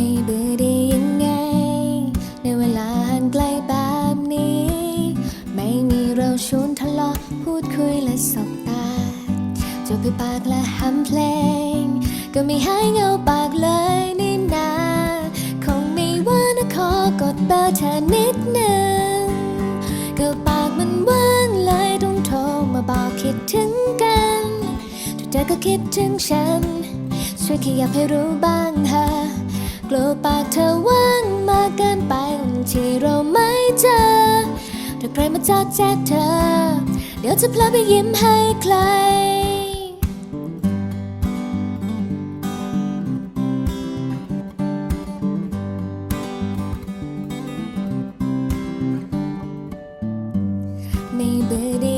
ไม่เบื่อได้ยังไง ในเวลาห่างไกลแบบนี้ ไม่มีเราชวนทะเลาะพูดคุยและสบตาจบไปปากและห้ำเพลง ก็ไม่หายเงาปากเลยนี่นาคงไม่ว่านะขอกดเบอร์เธอนิดนึงก็ปากมันว่างเลยต้องโทรมาบอกคิดถึงกันทุกเธอก็คิดถึงฉัน ช่วยขยับให้รู้บ้าง กลัวปากเธอว่างมากเกินไปที่เราไม่เจอ ถ้าใครมาจอดแจ๊ดเธอ เดี๋ยวจะเพลอไปยิ้มให้ใคร ไม่เบื่อได้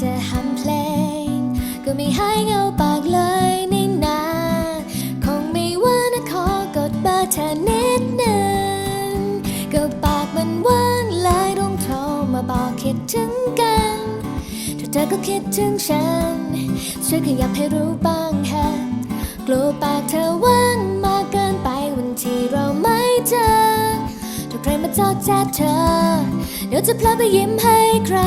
จะพูดปากจะหำเพลง ก็ไม่หายเงาปากเลยนี่นาคงไม่ว่านะขอกดเบอร์เธอนิดหนึ่งก็ปากมันว่างเลยต้องโทรมาบอกคิดถึงกันถ้าเธอก็คิดถึงฉัน ช่วยขยับให้รู้บ้างฮะกลัวปากเธอว่างมากเกินไปวันที่เราไม่เจอถ้าใครมาจอดแจ๊ดเธอ เดี๋ยวจะพลอไปยิ้มให้ใคร